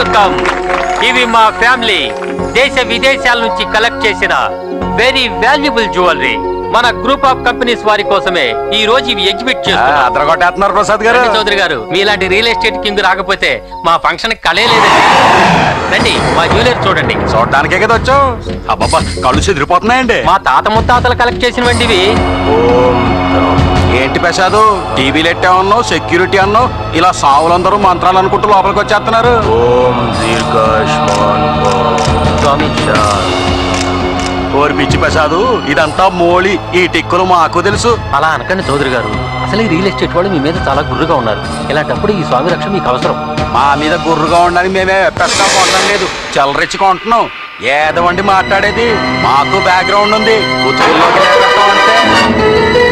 Welcome. ఇవి మా family. దేశ విదేశాల నుంచి కలెక్ట్ చేసిన వెరీ వాల్యుబుల్ జ్యువెలరీ. మన గ్రూప్ ఆఫ్ కంపెనీస్ వారి కోసమే ఈ రోజు ఇవి ఎగ్జిబిట్ చేస్తున్నారు ప్రసాద్ గారు. చౌదరి గారు మీలాంటి రియల్ ఎస్టేట్ కింగ్ రాకపోతే మా ఫంక్షన్ లేదండి. రండి మా జ్యువెలరీ చూడండి. చూడడానికే కదా వచ్చావు అబ్బబ్బా కళ్ళు చెదిరిపోతున్నాయండి. మా తాత ముత్తాతలు కలెక్ట్ చేసినవండి ఇవి ఏంటి ప్రసాదు టీవీలు ఎట్టే ఉన్నావు? సెక్యూరిటీ అన్నావు? ఇలా సావులందరూ మంత్రాలు అనుకుంటూ లోపలికి వచ్చేస్తున్నారు. ఓం ఓరి పిచ్చి ప్రసాదు ఇదంతా మోళి ఈ టిక్కులు మాకు తెలుసు. అలా అనకండి చౌదరి గారు. అసలు ఈ రియల్ ఎస్టేట్ వాళ్ళు మీ మీద చాలా గుర్రుగా ఉన్నారు. ఇలాంటప్పుడు ఈ స్వామి రక్ష మీకు అవసరం. మా మీద గుర్రుగా ఉండని మేమే పెద్ద కొనడం లేదు. చల్లరెచ్చి కొంటున్నాం. ఏదవండి మాట్లాడేది. మాకు బ్యాక్గ్రౌండ్ ఉంది. ఉతుకుల్లోకి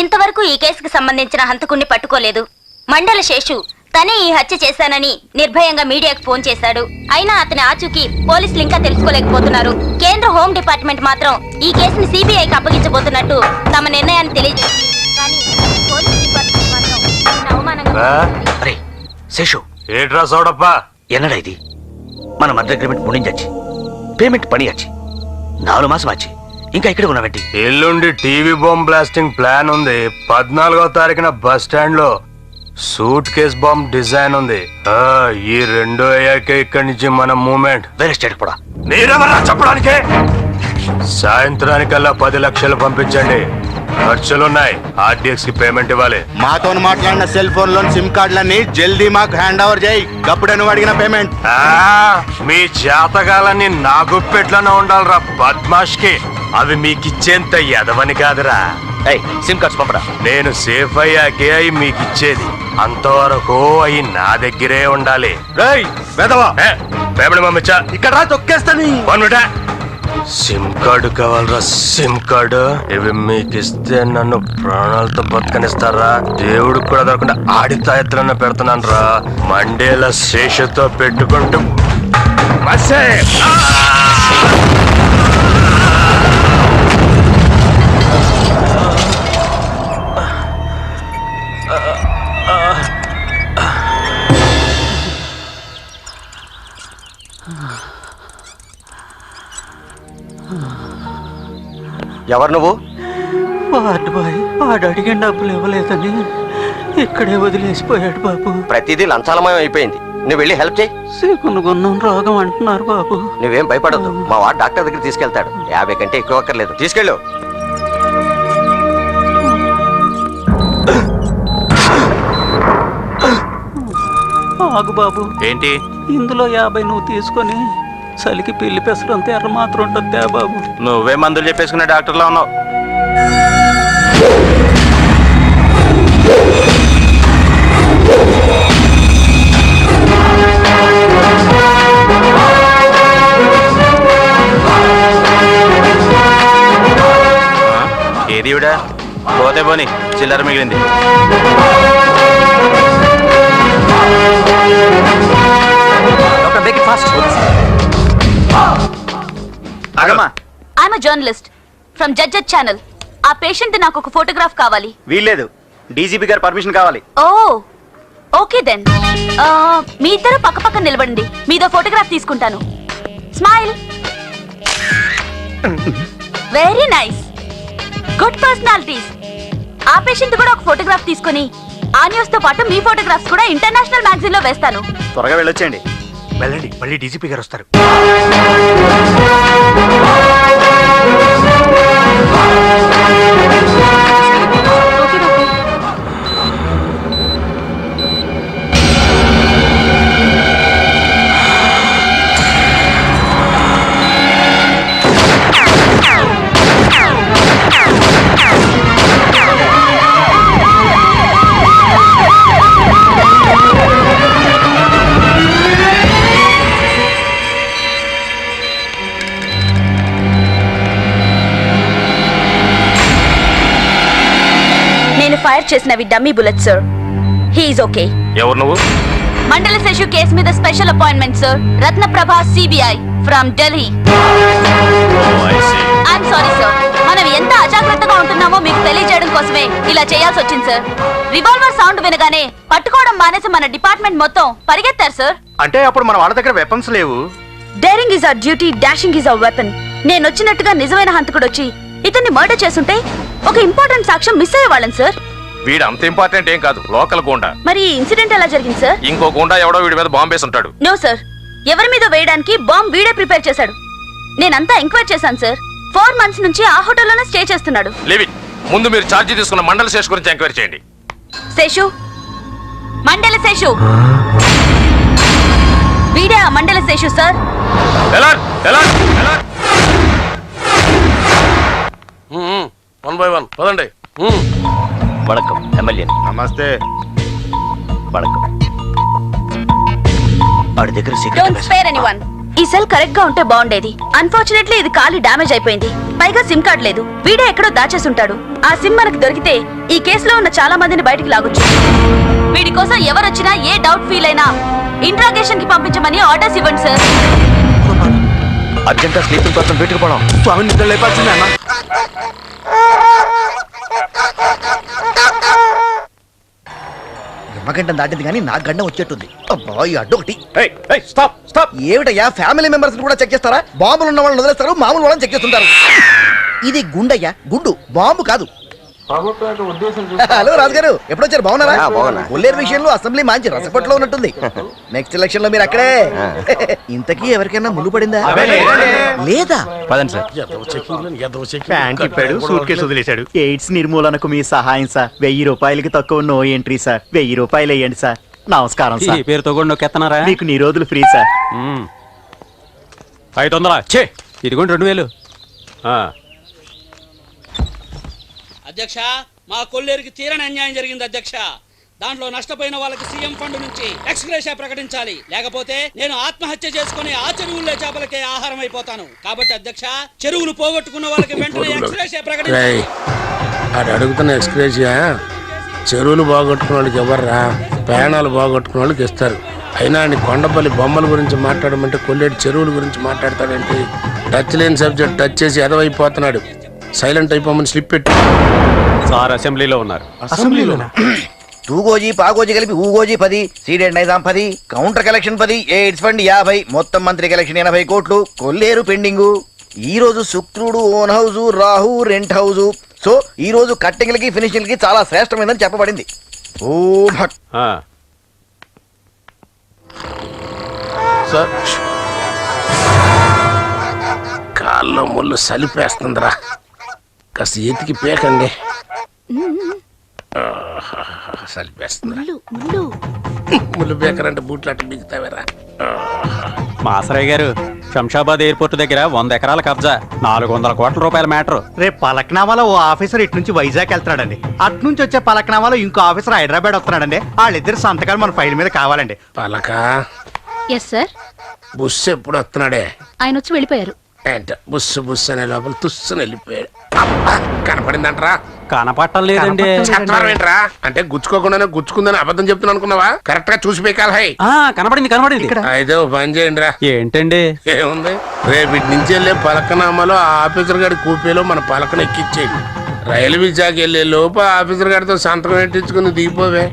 ఇంతవరకు ఈ కేసుకు సంబంధించిన హంతకుణ్ణి పట్టుకోలేదు. మండల శేషు తనే ఈ హత్య చేశానని నిర్భయంగా మీడియాకు ఫోన్ చేశాడు. అయినా అతని ఆచూకీ పోలీసులు ఇంకా తెలుసుకోలేకపోతున్నారు. కేంద్ర హోం డిపార్ట్మెంట్ మాత్రం ఈ కేసుని సిబిఐకి అప్పగించబోతున్నట్టు తమ నిర్ణయాన్ని తెలియజేసింది కానీ పోలీస్ డిపార్ట్మెంట్ మాత్రం దీన్ని అవమానంగా అరే శేషు. ఏట్రా సోడప్ప? ఎన్నడా ఇది మన మధ్య అగ్రిమెంట్ ముడించచ్చి పేమెంట్ పని వచ్చి నాలుగు మాసం వచ్చి ఇంకా ఇక్కడ ఉన్నావేంటి? ఎల్లుండి టీవీ బాంబ్ బ్లాస్టింగ్ ప్లాన్ ఉంది. పద్నాలుగో తారీఖున బస్ స్టాండ్లో సూట్ కేస్ బాంబ్ డిజైన్ ఉంది. ఆ, ఈ రెండో అయ్యాక ఇక్కడి నుంచి మన మూమెంట్. వేరే స్టేట్ కూడా మీరెవరా చెప్పడానికి? సాయంత్రానికల్లా పది లక్షలు పంపించండి. ఖర్చులున్నాయి. ఆర్డీఎక్స్కి పేమెంట్ ఇవ్వాలి. మాతో మాట్లాడిన సెల్ ఫోన్లోని సిమ్ కార్డులన్నీ జల్దీ మాకు హ్యాండ్ ఓవర్ చేయి. అప్పుడే నువ్వు అడిగిన పేమెంట్. ఆ, మీ జాతకాలన్నీ నా గుప్పెట్లోనే ఉండాలిరా బద్మాష్కి అవి మీకిచ్చేంత ఎదవని కాదురా. ఏయ్ సిమ్ కార్డ్స్ పంపరా. నేను సేఫ్ అయ్యాకే అవి మీకు ఇచ్చేది అంతవరకు అవి నా దగ్గరే ఉండాలి. వెదవా ఇక్కడ రా తొక్కేస్తాని. సిమ్ కార్డు కావాలరా సిమ్ కార్డు. ఇవి మీకు ఇస్తే నన్ను ప్రాణాలతో బతకనిస్తారా? దేవుడికి కూడా దొరకకుండా ఆడి తాయెత్తులన్న పెడుతున్నాను రా మండేల శేషతో పెట్టుకుంటూ. మసే! ఎవరు నువ్వు? వాడు బాయ్ వాడు అడిగిన డబ్బులు ఇవ్వలేదని ఇక్కడే వదిలేసిపోయాడు బాబు. ప్రతిదీ లంచాలమయం అయిపోయింది. నువ్వు వెళ్ళి హెల్ప్ చేయి. సీకును గున్నం రోగం అంటున్నారు బాబు. నువ్వేం భయపడద్దు. మా వాడు డాక్టర్ దగ్గర తీసుకెళ్తాడు. యాభై కంటే ఎక్కువ అక్కర్లేదు. తీసుకెళ్ళు. ఆగు బాబు. ఏంటి? ఇందులో యాభై నువ్వు తీసుకొని చలికి పిల్లి పెసరంత ఎర్ర మాత్రం ఉంటుంది బాబు. నువ్వే మందులు చెప్పేసుకునే డాక్టర్లో ఉన్నావు. ఏది ఇవిడా పోతే పోని చిల్లర మిగిలింది. ఆగమ్మా. I'm journalist from gadget channel ఆ పేషెంట్ నాకు ఒక ఫోటోగ్రాఫ్ కావాలి. వీల్లేదు. డీజీపీ గారి పర్మిషన్ కావాలి. ఓ ఓకే దెన్ మీ ఇద్దరు పక్క పక్క నిలబడండి. మీదో ఫోటోగ్రాఫ్ తీసుకుంటాను. Smile very nice good personalities ఆ పేషెంట్ కూడా ఒక ఫోటోగ్రాఫ్ తీసుకుని ఆ న్యూస్తో పాటు మీ ఫోటోగ్రాఫ్స్ కూడా ఇంటర్నేషనల్ మ్యాగజైన్లో వేస్తాను. త్వరగా వెళ్ళొచ్చేయండి. వెళ్ళండి మళ్ళీ డీజీపీ గారు వస్తారు. ఫైర్ చేసినవి dummy bullet sir he's okay ఎవరు నువ్వు? మండల శేషు కేసు మీద special appointment sir Ratnaprabha CBI from Delhi I'm sorry sir మనం ఎంత అజాగ్రత్తగా ఉంటున్నామో మీకు తెలియజేయడం కోసమే ఇలా చేయాల్సి వచ్చింది సార్ రివాల్వర్ సౌండ్ వినగానే పట్టుకోవడం మానేసి మన డిపార్ట్మెంట్ మొత్తం పరిగెత్తారు సార్ అంటే అప్పుడు మన వాళ్ళ దగ్గర వెపన్స్ లేవు. Daring is our duty dashing is our weapon నేను వచ్చినట్టుగా నిజమైన హంతకుడు వచ్చి ఇతన్ని మర్డర్ చేస్తుంటే ఒక ఇంపార్టెంట్ సాక్ష్యం మిస్ అయ్యేవాళ్ళం సార్ వీడు అంత ఇంపార్టెంట్ ఏం కాదు. లోకల్ గుండా. మరి ఈ ఇన్సిడెంట్ ఎలా జరిగింది సార్? ఇంకో గుండా ఎవడో వీడి మీద బాంబేసి ఉంటాడు నో సార్. ఎవరి మీద వేయడానికి బాంబ్ వీడే ప్రిపేర్ చేశాడు. నేనంతా ఎంక్వైరీ చేశాను సార్. ఫోర్ మంత్స్ నుంచి ఆ హోటల్లోనే స్టే చేస్తున్నాడు. లివిట్ ముందు మీరు ఛార్జీ తీసుకున్న మండల శేష్ గురించి ఎంక్వైరీ చేయండి. శేషు? మండల శేషు? వీడే ఆ మండల శేషు సార్. ఎలా ఎలా ఎలా వన్ బై వన్ పదండి. వణకం ఎమ్మెల్యే నమస్తే. వణకం వాడి దగ్గర డోంట్ స్పేర్ ఎనీవన్ ఈ సెల్ కరెక్ట్గా ఉంటే బాగుండేది. అన్ఫార్చునేట్లీ ఇది ఖాళీ డ్యామేజ్ అయిపోయింది. పైగా సిమ్ కార్డ్ లేదు. వీడే ఎక్కడో దాచేసి ఉంటాడు ఆ సిమ్ మనకు దొరికితే ఈ కేసులో ఉన్న చాలా మందిని బయటికి లాగొచ్చు. వీడి కోసం ఎవరొచ్చినా ఏ డౌట్ ఫీల్ అయినా ఇంట్రాగేషన్కి పంపించమని ఆర్డర్స్ ఇవ్వండి సార్. అర్జెంట్ స్లీపింగ్ కోసం వీటికి పోవడం స్వామి నిద్ర లేపాల్సిందే అన్న. నిమ్మగండం దాటింది కానీ నాకు గండం వచ్చేట్టుంది. అబ్బా ఈ అడ్డు ఒకటి. ఏమిటయ్యా ఫ్యామిలీ మెంబర్స్ కూడా చెక్ చేస్తారా? బాంబులు ఉన్న వాళ్ళని వదిలేస్తారు మామూలు వాళ్ళని చెక్ చేస్తుంటారు. ఇది గుండయ్యా గుండు బాంబు కాదు. హలో రాజుగారు. ఎప్పుడు వచ్చారు బాగున్నారా కొల్లేరు విషయంలో అసెంబ్లీ మంచి రసపట్లో ఉన్నట్టుంది. నెక్స్ట్ ఎలక్షన్లో మీరు అక్కడే. ఇంతకీ ఎవరికైనా ముళ్ళు పడిందా? లేదా? పదండి సార్. ప్యాంట్ ఇప్పాడు సూట్ కేసు వదిలేశాడు. ఎయిడ్స్ నిర్మూలనకు మీ సహాయం సార్. వెయ్యి రూపాయలకి తక్కువ నో ఎంట్రీ సార్. వెయ్యి రూపాయలు వేయండి సార్. నమస్కారం సార్. పేరుతో కూడా నొక్కెత్తనారా మీకు నీ రోజులు ఫ్రీ సార్. ఐదు వందలా? చే ఇదిగోండి రెండు వేలు. అధ్యక్ష మా కొల్లేరుకి తీరని అన్యాయం జరిగింది అధ్యక్ష. దాంట్లో నష్టపోయిన వాళ్ళకి సీఎం ఫండ్ నుంచి ఎక్స్గ్రేషియా ప్రకటించాలి. లేకపోతే నేను ఆత్మహత్య చేసుకుని ఆ చెరువుల్లో చేపలకే ఆహారం అయిపోతాను. కాబట్టి అధ్యక్ష చెరువులు పోగొట్టుకున్న వాళ్ళకి వెంటనే ఎక్స్గ్రేషియా ప్రకటించాలి. అడుగుతున్న ఎక్స్ప్రెసియా చెరువులు బాగొట్టుకున్న వాళ్ళకి ఎవర్రా? ప్రయాణాలు బాగొట్టుకున్న వాళ్ళకి ఇస్తారు. అయినా అండి కొండపల్లి బొమ్మల గురించి మాట్లాడమంటే కొల్లేటి చెరువుల గురించి మాట్లాడతాడంటే? టచ్ లేని సబ్జెక్ట్ టచ్ చేసి ఎదవైపోతున్నాడు. సైలెంట్ అయిపోమని స్లిప్ పెట్టి. సార్ అసెంబ్లీలో ఉన్నారు. అసెంబ్లీలోనా? తూగోజీ పాగోజీ కలిపి ఊగోజీ పది సీడెడ్ నైజాం పది కౌంటర్ కలెక్షన్ పది ఎయిడ్స్ ఫండ్ యాభై మొత్తం మంత్రి కలెక్షన్ ఎనభై కోట్లు కొల్లేరు పెండింగు. ఈ రోజు శుక్రుడు own house Rahu rent house so ఈ రోజు కట్టింగ్లకి ఫినిషింగ్లకి చాలా శ్రేష్టమైందని చెప్పబడింది. ఓ భక్ సార్. కాల్లో ముళ్ళు సలిపేస్తుందిరా. కాస్త ఎతికి పేకండి. ముళ్ళు పేకరంటే బూట్లు అట్ట బిగుతావేరా మాసరయ్య గారు శంషాబాద్ ఎయిర్పోర్ట్ దగ్గర వంద ఎకరాల కబ్జా నాలుగు వందల కోట్ల రూపాయల మ్యాటర్. రేపు పలక్నామాలో ఓ ఆఫీసర్ ఇటు నుంచి వైజాగ్ వెళ్తున్నాడండి. అటు నుంచి వచ్చే పలక్నామాలో ఇంకో ఆఫీసర్ హైదరాబాద్ వస్తున్నాడండి. వాళ్ళిద్దరు సంతకాలు మన ఫైల్ మీద కావాలండి. పలక. ఎస్ సార్ బుస్ ఎప్పుడు వస్తున్నాడే? ఆయన వచ్చి వెళ్ళిపోయారు. ఏంట? బుస్సు బుస్సు అనే లోపల తుస్సుని వెళ్ళిపోయాడు. అబ్బా, కనపడిందంటరా. కనపట్టం లేదండి. చెప్తారు ఏంట్రా? అంటే గుచ్చుకోకుండానే గుచ్చుకుందని అబద్ధం చెప్తున్నా అనుకున్నావా? కరెక్ట్గా చూసి పేకాలి హై. ఆ, కనపడింది కనపడింది. అయితే ఓ పని చేయండి రా ఏంటండి? ఏముంది? రేపటి నుంచి వెళ్ళే పలకనామాలో ఆ ఆఫీసర్ గారి కూపీలో మన పలకన ఎక్కిచ్చేయండి రైలు విశాఖ వెళ్ళే లోపు ఆ ఆఫీసర్ గారితో సంతకం పెట్టించుకుని దిగిపోవే.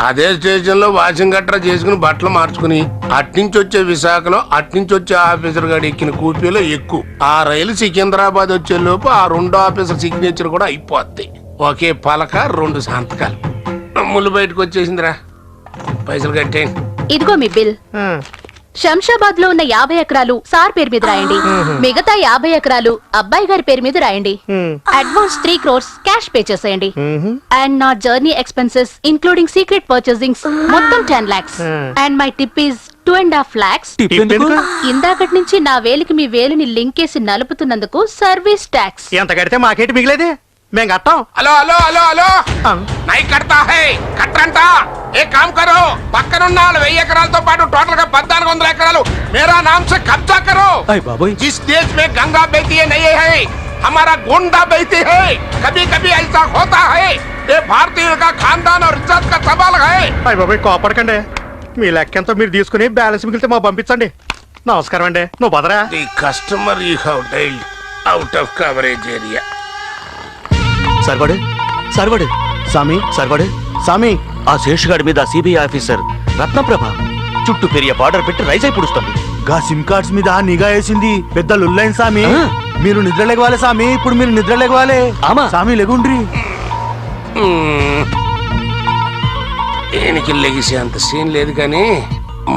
అదే స్టేషన్లో వాషింగ్ గట్రా చేసుకుని బట్టలు మార్చుకుని అట్నుంచి వచ్చే విశాఖలో అట్నుంచి వచ్చే ఆఫీసర్ గారు ఎక్కిన కూపీలో ఎక్కువ ఆ రైలు సికింద్రాబాద్ వచ్చే లోపు ఆ రెండో ఆఫీసర్ సిగ్నేచర్ కూడా అయిపోద్ది. ఒకే పలక రెండు సంతకాలు. ముళ్ళు బయటకు వచ్చేసిందిరా. పైసలు కట్టేయండి. ఇదిగో మీ బిల్. శంషాబాద్లో ఉన్న యాభై ఎకరాలు సార్ పేరు మీద రాయండి. మిగతా యాభై ఎకరాలు అబ్బాయి గారి పేరు మీద రాయండి. Advance three crores cash pay చేసేయండి. అండ్ నా journey expenses including secret purchasings మొత్తం ten lakhs. And my tip is two and half lakhs. ఇందాకటి నుంచి నా వేలికి మీ వేలిని లింకేసి నలుపుతున్నందుకు సర్వీస్ ట్యాక్స్. ఎంత కడితే మాకేటి మిగిలేది? మేము కట్టాం హలో హలో హలో హలో నై కడతా హై కట్టంట ఏ కామ్ కరో పక్కనున్న వాళ్ళు వెయ్యి ఎకరాలతో పాటు టోటల్ గా పద్నాలుగు వందల ఎకరాలు మేరా నామ్ సే కబ్జా కరో जिस देश में गंगा बहती है नहीं है हमारा गोंडा बहती है कभी कभी ऐसा होता है ये भारतीय का खानदान और इज्जत का सवाल है అయ్య బాబాయ్ కోపడకండి మీ లెక్క ఎంతో మీరు తీసుకుని బ్యాలెన్స్ మిగిలితే మాకు పంపించండి నమస్కారం అండి నువ్వు బదరా The customer you have dialed out of coverage area. సర్వడు సర్వడు సామి సర్వడు సామి ఆ శేషుగాడి మీద సిబిఐ ఆఫీసర్ రత్నప్రభ చుట్టూ పెరియ బార్డర్ పెట్టి రైస్ అయి పుడుస్తుంది. గా సిమ్ కార్డ్స్ మీద నిఘా వేసింది. పెద్ద లుల్లైన్ సామి. మీరు నిద్ర లేవాలి సామి ఇప్పుడు మీరు నిద్ర లేవాలి ఆమా. సామి లెగుండ్రి. ఈయనకి లెగిసే అంత సీన్ లేదు కానీ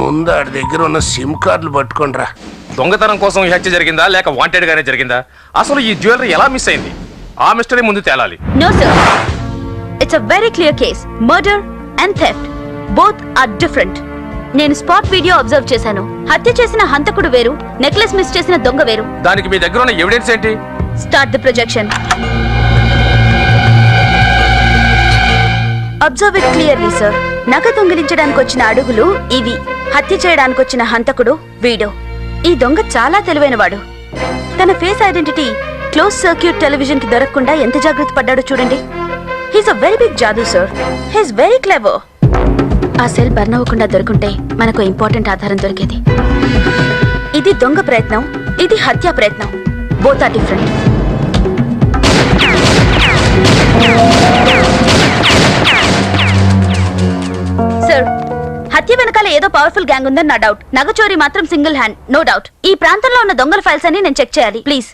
ముందు ఆడి దగ్గర ఉన్న సిమ్ కార్డులు పట్టుకోండిరా. దొంగతనం కోసం ఈ హత్య జరిగిందా లేక వాంటెడ్ గానే జరిగిందా? అసలు ఈ జ్యువెలరీ ఎలా మిస్ అయింది? ఆ మిస్టరీ ముందు తేలాలి. No sir it's a very clear case murder and theft both are different నేను స్పాట్ వీడియో అబ్జర్వ్ చేశాను. హత్య చేసిన హంతకుడు వేరు నెక్లెస్ మిస్ చేసిన దొంగ వేరు. దానికి మీ దగ్గర ఉన్న ఎవిడెన్స్ ఏంటి? Start the projection observe it clearly sir నగ దొంగిలించడానికి వచ్చిన అడుగులు ఇవి. హత్య చేయడానికి వచ్చిన హంతకుడు వీడు. ఈ దొంగ చాలా తెలివైనవాడు. తన ఫేస్ ఐడెంటిటీ క్లోజ్ సర్క్యూట్ టెలివిజన్కి దొరకకుండా ఎంత జాగ్రత్త పడ్డాడో చూడండి. హీస్ అ వెరీ బిగ్ జాదూ సార్ హీస్ వెరీ క్లెవర్ ఆ సెల్ బర్న్ అవ్వకుండా దొరుకుంటే మనకు ఇంపార్టెంట్ ఆధారం దొరికేది. ఇది దొంగ ప్రయత్నం ఇది హత్య ప్రయత్నం. బోత్ ఆర్ డిఫరెంట్ సార్ హత్య వెనకాల ఏదో పవర్ఫుల్ గ్యాంగ్ ఉందని నా డౌట్ నగచోరీ మాత్రం సింగిల్ హ్యాండ్ నో డౌట్ ఈ ప్రాంతంలో ఉన్న దొంగల ఫైల్స్ అన్ని నేను చెక్ చేయాలి ప్లీజ్